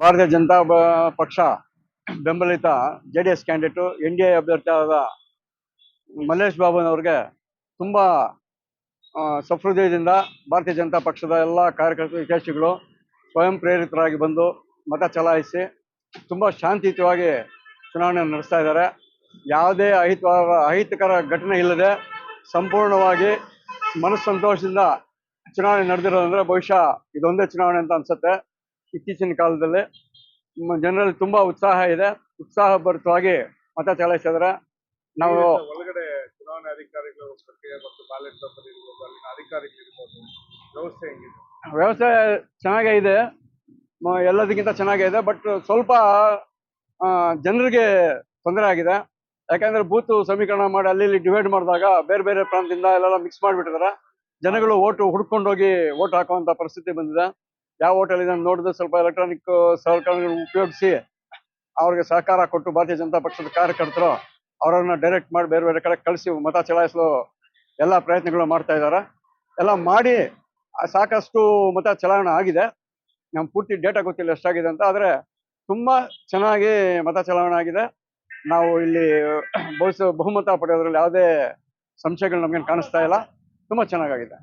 ಭಾರತೀಯ ಜನತಾ ಪಕ್ಷ ಬೆಂಬಲಿತ J D S candidate N D A ಅಭ್ಯರ್ಥಿಯಾದ Mallesh ಬಾಬುನವ್ರಿಗೆ ತುಂಬ ಸಹೃದಯದಿಂದ ಭಾರತೀಯ ಜನತಾ ಪಕ್ಷದ ಎಲ್ಲ ಕಾರ್ಯಕರ್ತರು ವಿಶೇಷಗಳು ಸ್ವಯಂ ಪ್ರೇರಿತರಾಗಿ ಬಂದು ಮತ ಚಲಾಯಿಸಿ ತುಂಬ ಶಾಂತಿಯುತವಾಗಿ ಚುನಾವಣೆ ನಡೆಸ್ತಾ ಇದ್ದಾರೆ. ಯಾವುದೇ ಅಹಿತ ಅಹಿತಕರ ಘಟನೆ ಇಲ್ಲದೆ ಸಂಪೂರ್ಣವಾಗಿ ಮನಸ್ಸಂತೋಷದಿಂದ ಚುನಾವಣೆ ನಡೆದಿರೋದಂದ್ರೆ ಬಹುಶಃ ಇದೊಂದೇ ಚುನಾವಣೆ ಅಂತ ಅನ್ಸುತ್ತೆ. ಇತ್ತೀಚಿನ ಕಾಲದಲ್ಲಿ ಜನರಲ್ಲಿ ತುಂಬಾ ಉತ್ಸಾಹ ಇದೆ. ಉತ್ಸಾಹ ಭರಿತವಾಗಿ ಮತ ಚಲಾಯಿಸಿದ್ರೆ ನಾವು ಒಳಗಡೆ ಚುನಾವಣಾ ಅಧಿಕಾರಿಗಳು ಮತ್ತು ಬ್ಯಾಲೆಟ್ ಪೇಪರ್ ಇರ್ಬೋದು ಅಲ್ಲಿನ ಅಧಿಕಾರಿಗಳು ಇರ್ಬೋದು ವ್ಯವಸ್ಥೆ ಹೆಂಗಿದೆ? ವ್ಯವಸ್ಥೆ ಚೆನ್ನಾಗೇ ಇದೆ. ಎಲ್ಲದಕ್ಕಿಂತ ಚೆನ್ನಾಗೇ ಇದೆ. ಬಟ್ ಸ್ವಲ್ಪ ಜನರಿಗೆ ತೊಂದರೆ ಆಗಿದೆ. ಯಾಕಂದ್ರೆ ಬೂತ್ ಸಮೀಕರಣ ಮಾಡಿ ಅಲ್ಲಿ ಇಲ್ಲಿ ಡಿವೈಡ್ ಮಾಡಿದಾಗ ಬೇರೆ ಬೇರೆ ಪ್ರಾಂತದಿಂದ ಎಲ್ಲ ಮಿಕ್ಸ್ ಮಾಡಿಬಿಟ್ಟಿದ್ದಾರೆ. ಜನಗಳು ಓಟು ಹುಡ್ಕೊಂಡೋಗಿ ಓಟ್ ಹಾಕುವಂತ ಪರಿಸ್ಥಿತಿ ಬಂದಿದೆ. ಯಾವ ಹೋಟೆಲ್ ನೋಡಿದ್ರೆ ಸ್ವಲ್ಪ ಎಲೆಕ್ಟ್ರಾನಿಕ್ ಸಲಕರಣೆಗಳು ಉಪಯೋಗಿಸಿ ಅವ್ರಿಗೆ ಸಹಕಾರ ಕೊಟ್ಟು ಭಾರತೀಯ ಜನತಾ ಪಕ್ಷದ ಕಾರ್ಯಕರ್ತರು ಅವರನ್ನ ಡೈರೆಕ್ಟ್ ಮಾಡಿ ಬೇರೆ ಬೇರೆ ಕಡೆ ಕಳಿಸಿ ಮತ ಚಲಾಯಿಸಲು ಎಲ್ಲ ಪ್ರಯತ್ನಗಳು ಮಾಡ್ತಾ ಇದ್ದಾರೆ. ಎಲ್ಲ ಮಾಡಿ ಸಾಕಷ್ಟು ಮತ ಚಲಾವಣೆ ಆಗಿದೆ. ನಮ್ಮ ಪೂರ್ತಿ ಡೇಟಾ ಗೊತ್ತಿಲ್ಲ ಎಷ್ಟಾಗಿದೆ ಅಂತ, ಆದ್ರೆ ತುಂಬಾ ಚೆನ್ನಾಗಿ ಮತ ಚಲಾವಣೆ ಆಗಿದೆ. ನಾವು ಇಲ್ಲಿ ಬಹುಮತ ಪಡೆಯೋದ್ರಲ್ಲಿ ಯಾವುದೇ ಸಂಶಯಗಳು ನಮ್ಗೆ ಕಾಣಿಸ್ತಾ ಇಲ್ಲ. ತುಂಬಾ ಚೆನ್ನಾಗಿದೆ